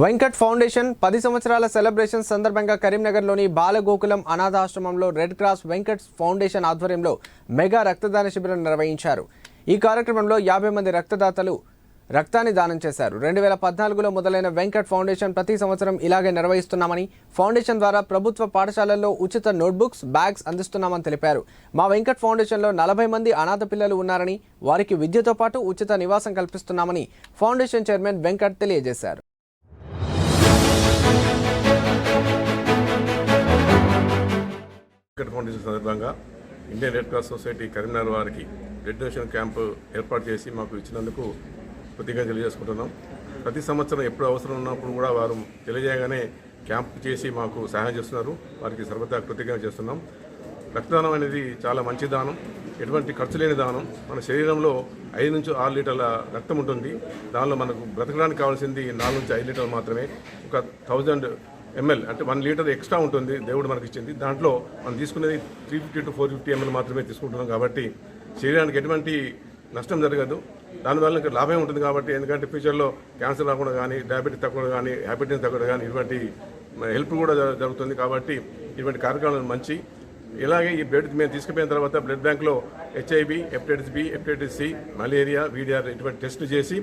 Venkat foundation పది సంవత్సరాల celebration సందర్భంగా కరీంనగర్లోని బాలగోకులం అనాథాశ్రమంలో రెడ్ క్రాస్ వెంకట్ ఫౌండేషన్ ఆధ్వర్యంలో మెగా రక్తదాన శిబిరం నిర్వహించారు. ఈ కార్యక్రమంలో యాభై మంది రక్తదాతలు రక్తాన్ని దానం చేశారు. రెండు వేల పద్నాలుగులో మొదలైన వెంకట్ ఫౌండేషన్ ప్రతి సంవత్సరం ఇలాగే నిర్వహిస్తున్నామని ఫౌండేషన్ ద్వారా ప్రభుత్వ పాఠశాలల్లో ఉచిత నోట్బుక్స్ బ్యాగ్స్ అందిస్తున్నామని తెలిపారు. మా వెంకట్ ఫౌండేషన్లో నలభై మంది అనాథ పిల్లలు ఉన్నారని వారికి విద్యతో పాటు ఉచిత నివాసం కల్పిస్తున్నామని ఫౌండేషన్ చైర్మన్ వెంకట్ తెలియజేశారు. క్రికెట్ ఫౌండేషన్ సందర్భంగా Indian Red Cross Society Karimnagar వారికి బ్లడ్ డొనేషన్ క్యాంపు ఏర్పాటు చేసి మాకు ఇచ్చినందుకు కృతజ్ఞత తెలియజేసుకుంటున్నాం. ప్రతి సంవత్సరం ఎప్పుడు అవసరం ఉన్నప్పుడు కూడా వారు తెలియజేయగానే క్యాంప్ చేసి మాకు సహాయం చేస్తున్నారు. వారికి సర్వదా కృతజ్ఞత చేస్తున్నాం. రక్తదానం అనేది చాలా మంచి దానం. ఎటువంటి ఖర్చు లేని దానం. మన శరీరంలో ఐదు నుంచి ఆరు లీటర్ల రక్తం ఉంటుంది. దానిలో మనకు బ్రతకడానికి కావాల్సింది నాలుగు నుంచి ఐదు లీటర్లు మాత్రమే. ఒక థౌజండ్ ఎంఎల్ అంటే వన్ లీటర్ ఎక్స్ట్రా ఉంటుంది దేవుడు మనకి ఇచ్చింది దాంట్లో మనం తీసుకునేది three fifty to four fifty ML మాత్రమే తీసుకుంటున్నాం కాబట్టి శరీరానికి ఎటువంటి నష్టం జరగదు. దానివల్ల ఇంకా లాభం ఉంటుంది కాబట్టి ఎందుకంటే ఫ్యూచర్లో క్యాన్సర్ రాకుండా కానీ డయాబెటీస్ తగ్గడం కానీ హ్యాబిటీస్ తగ్గడం కానీ ఇటువంటి హెల్ప్ కూడా జరుగుతుంది కాబట్టి ఇటువంటి కార్యక్రమాలు మంచి. ఇలాగే ఈ బ్లడ్ మేము తీసుకుపోయిన తర్వాత బ్లడ్ బ్యాంక్లో HIV hepatitis B hepatitis C malaria VDR ఇటువంటి టెస్టులు చేసి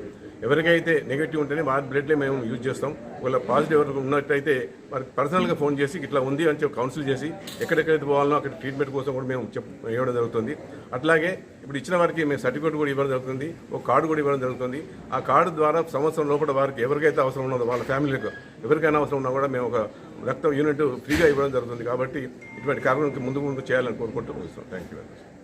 ఎవరికైతే నెగిటివ్ ఉంటేనే వారి బ్లడ్లే మేము యూజ్ చేస్తాం. ఒకవేళ పాజిటివ్ ఎవరికి ఉన్నట్టయితే వారికి పర్సనల్గా ఫోన్ చేసి ఇట్లా ఉంది అని చెప్పి కౌన్సిల్ చేసి ఎక్కడెక్కడైతే పోవాలనో అక్కడ ట్రీట్మెంట్ కోసం కూడా మేము చెప్ ఇవ్వడం జరుగుతుంది. అట్లాగే ఇప్పుడు ఇచ్చిన వారికి మేము సర్టిఫికేట్ కూడా ఇవ్వడం జరుగుతుంది. ఒక కార్డు కూడా ఇవ్వడం జరుగుతుంది. ఆ కార్డు ద్వారా సంవత్సరం లోపల వారికి ఎవరికైతే అవసరం ఉన్నదో వాళ్ళ ఫ్యామిలీకి ఎవరికైనా అవసరం ఉన్నా కూడా మేము ఒక రక్తం యూనిట్ ఫ్రీగా ఇవ్వడం జరుగుతుంది కాబట్టి ఇటువంటి కార్యక్రమం ముందు ముందు చేయాలని కోరుకుంటూ ముగిస్తాం థ్యాంక్ యూ వెరీ మచ్